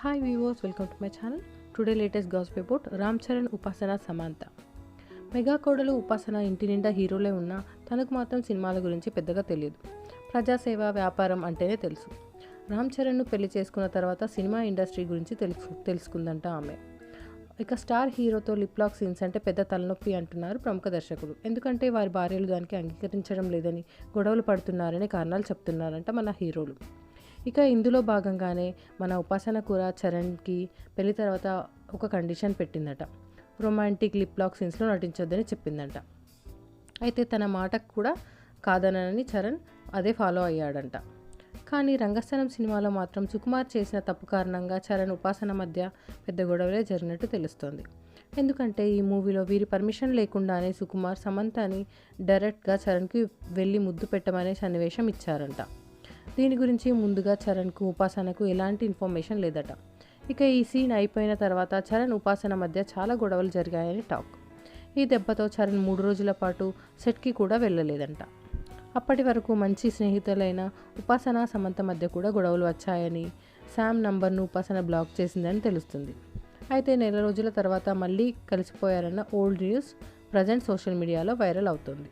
Hi viewers welcome to my channel today latest gas report Ram Charan Upasana Samantha mega కోడలు ఉపాసన ఇంటి నిండా హీరోలే ఉన్నా తనకు మాత్రం సినిమాల గురించి పెద్దగా తెలియదు ప్రజాసేవ వ్యాపారం అంటేనే తెలుసు రామ్ చరణ్ను పెళ్ళి చేసుకున్న తర్వాత సినిమా ఇండస్ట్రీ గురించి తెలుసు తెలుసుకుందంట ఆమె ఇక స్టార్ హీరోతో లిప్లాక్ సీన్స్ అంటే పెద్ద తలనొప్పి అంటున్నారు ప్రముఖ దర్శకుడు. ఎందుకంటే వారి భార్యలు దానికి అంగీకరించడం లేదని గొడవలు పడుతున్నారనే కారణాలు చెప్తున్నారంట మన హీరోలు. ఇక ఇందులో భాగంగానే మన ఉపాసన కూర చరణ్కి పెళ్ళి తర్వాత ఒక కండిషన్ పెట్టిందట. రొమాంటిక్ లిప్ లాక్ సీన్స్లో నటించొద్దని చెప్పిందంట. అయితే తన మాటకు కూడా కాదనని చరణ్ అదే ఫాలో అయ్యాడంట. కానీ రంగస్థలం సినిమాలో మాత్రం సుకుమార్ చేసిన తప్పు కారణంగా చరణ్ ఉపాసన మధ్య పెద్ద గొడవలే జరిగినట్టు తెలుస్తోంది. ఎందుకంటే ఈ మూవీలో వీరి పర్మిషన్ లేకుండానే సుకుమార్ సమంతని డైరెక్ట్గా చరణ్కి వెళ్ళి ముద్దు పెట్టమనే సన్నివేశం ఇచ్చారంట. దీని గురించి ముందుగా చరణ్కు ఉపాసనకు ఎలాంటి ఇన్ఫర్మేషన్ లేదట. ఇక ఈ సీన్ అయిపోయిన తర్వాత చరణ్ ఉపాసన మధ్య చాలా గొడవలు జరిగాయని టాక్. ఈ దెబ్బతో చరణ్ మూడు రోజుల పాటు సెట్కి కూడా వెళ్ళలేదంట. అప్పటి వరకు మంచి స్నేహితులైన ఉపాసన సమంత మధ్య కూడా గొడవలు వచ్చాయని శామ్ నంబర్ను ఉపాసన బ్లాక్ చేసిందని తెలుస్తుంది. అయితే నెల రోజుల తర్వాత మళ్ళీ కలిసిపోయారన్న ఓల్డ్ న్యూస్ ప్రజెంట్ సోషల్ మీడియాలో వైరల్ అవుతుంది.